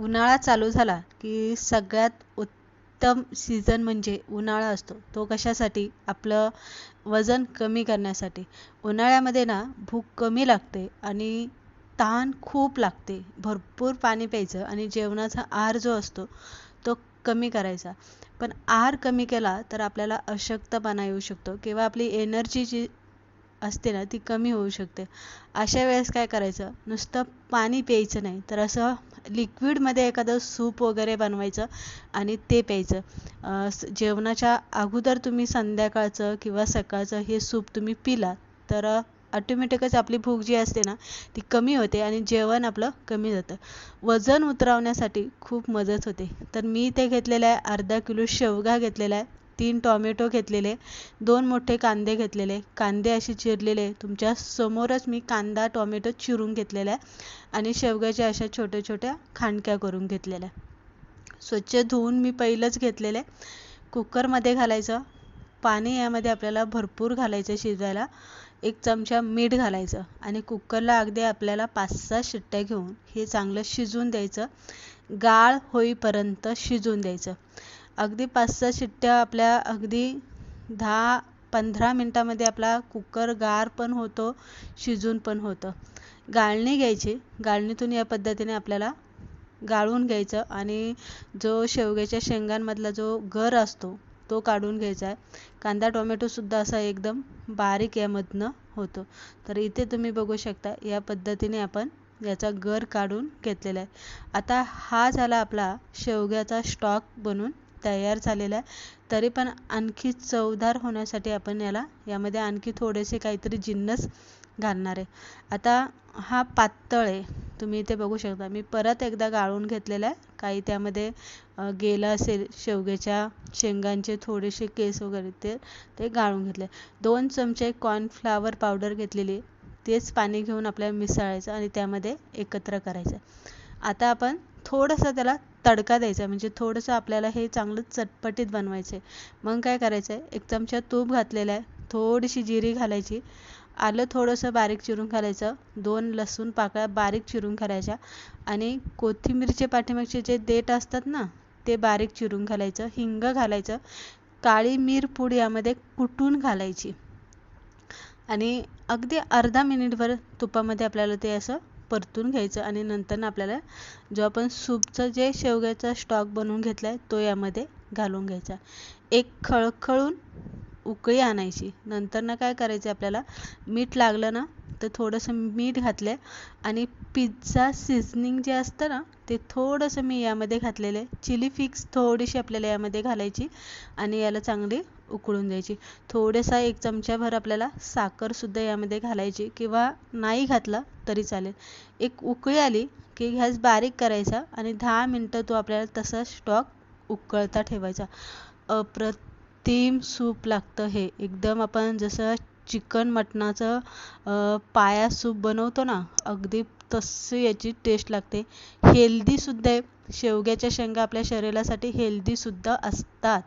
उन्हाळा चालू झाला की सगळ्यात उत्तम सीझन म्हणजे उन्हाळा असतो. तो कशासाठी? आपलं वजन कमी करण्यासाठी. उन्हाळ्यामध्ये ना भूक कमी लागते आणि तहान खूप लागते. भरपूर पाणी प्यायचं आणि जेवणाचा आहार जो असतो तो कमी करायचा. पण आहार कमी केला तर आपल्याला अशक्तपणा येऊ शकतो किंवा आपली एनर्जी जी असते ना ती कमी होऊ शकते. अशा वेळेस काय करायचं? नुसतं पाणी प्यायचं नाही. तर असं लिक्विडमध्ये एखादं सूप वगैरे बनवायचं आणि ते प्यायचं. जेवणाच्या अगोदर तुम्ही संध्याकाळचं किंवा सकाळचं हे सूप तुम्ही पिला तर ऑटोमॅटिकच आपली भूक जी असते ना ती कमी होते आणि जेवण आपलं कमी जातं. वजन उतरवण्यासाठी खूप मदत होते. तर मी ते घेतलेलं आहे अर्धा किलो शेवगा घेतलेला आहे. तीन टॉमॅटो घेतलेले दोन मोठे कांदे घेतलेले. कांदे असे चिरलेले. तुमच्या समोरच मी कांदा टॉमॅटो चिरून घेतलेला आहे आणि शेवग्याच्या अशा छोट्या छोट्या खांडक्या करून घेतलेल्या. स्वच्छ धुवून मी पहिलंच घेतलेले. कुकरमध्ये घालायचं. पाणी यामध्ये आपल्याला भरपूर घालायचं शिजवायला एक चमचा मीठ घालायचं आणि कुकरला अगदी आपल्याला पाच सहा शिट्ट्या घेऊन हे चांगलं शिजून द्यायचं. गाळ होईपर्यंत शिजून द्यायचं. अगदी पाच सहा शिट्ट्या आपल्या अगदी दहा पंधरा मिनटामध्ये आपला कुकर गार पण होतो शिजून पण होतं. गाळणी घ्यायची. गाळणीतून या पद्धतीने आपल्याला गाळून घ्यायचं आणि जो शेवग्याच्या शेंगांमधला जो गर असतो तो काढून घ्यायचा आहे. कांदा टोमॅटोसुद्धा असा एकदम बारीक यामधनं होतो. तर इथे तुम्ही बघू शकता या पद्धतीने आपण याचा गर काढून घेतलेला आहे. आता हा झाला आपला शेवग्याचा स्टॉक बनून. तयार झालेला आहे. तरी पण आणखी चवदार होण्यासाठी आपण याला यामध्ये आणखी थोडेसे काहीतरी जिन्नस घालणार आहे. आता हा पातळ आहे. तुम्ही इथे बघू शकता. मी परत एकदा गाळून घेतलेला आहे. काही त्यामध्ये गेलं असेल शेवग्याच्या शेंगांचे थोडेसे केस वगैरे ते ते गाळून घेतले. दोन चमचे कॉर्नफ्लावर पावडर घेतलेली तेच पाणी घेऊन आपल्याला मिसळायचं आणि त्यामध्ये एकत्र करायचं. आता आपण थोडंसं त्याला तडका द्यायचा म्हणजे थोडंसं आपल्याला हे चांगलं चटपटीत बनवायचं आहे मग काय करायचं आहे एक चमचा तूप घातलेला आहे. थोडीशी जिरी घालायची. आलं थोडंसं बारीक चिरून घालायचं. दोन लसूण पाकळ्या बारीक चिरून घालायच्या. आणि कोथिंबीरचे पाठीमागचे जे देठ असतात ना ते बारीक चिरून घालायचं. हिंग घालायचं. काळी मिर पूड यामध्ये कुटून घालायची. आणि अगदी अर्धा मिनिटभर तुपामध्ये आपल्याला ते असं परतून घ्यायचं आणि नंतर आपल्याला जो आपण सूपचं जे शेवग्याचा स्टॉक बनवून घेतला आहे तो यामध्ये घालून घ्यायचा. एक खळखळून उकळी आणायची. नंतर ना काय करायचं आपल्याला? मीठ लागलं ना तर थोडंसं मीठ घातलं आणि पिझ्झा सिझनिंग जे असतं ना ते थोडंसं मी यामध्ये घातलेलं आहे. चिली फिक्स थोडीशी आपल्याला यामध्ये घालायची आणि याला चांगली उकळून द्यायची. थोडंसं एक चमच्याभर आपल्याला साखरसुद्धा यामध्ये घालायची किंवा नाही घातला तरी चालेल. एक उकळी आली की गॅस बारीक करायचा आणि दहा मिनटं तो आपल्याला तसा स्टॉक उकळता ठेवायचा. अप्रत अप्रतिम सूप लागतं हे. एकदम आपण जसं चिकन मटणाचं पाया सूप बनवतो ना अगदी तशी याची टेस्ट लागते. हेल्दीसुद्धा आहे. शेवग्याच्या शेंगा आपल्या शरीरासाठी हेल्दीसुद्धा असतात.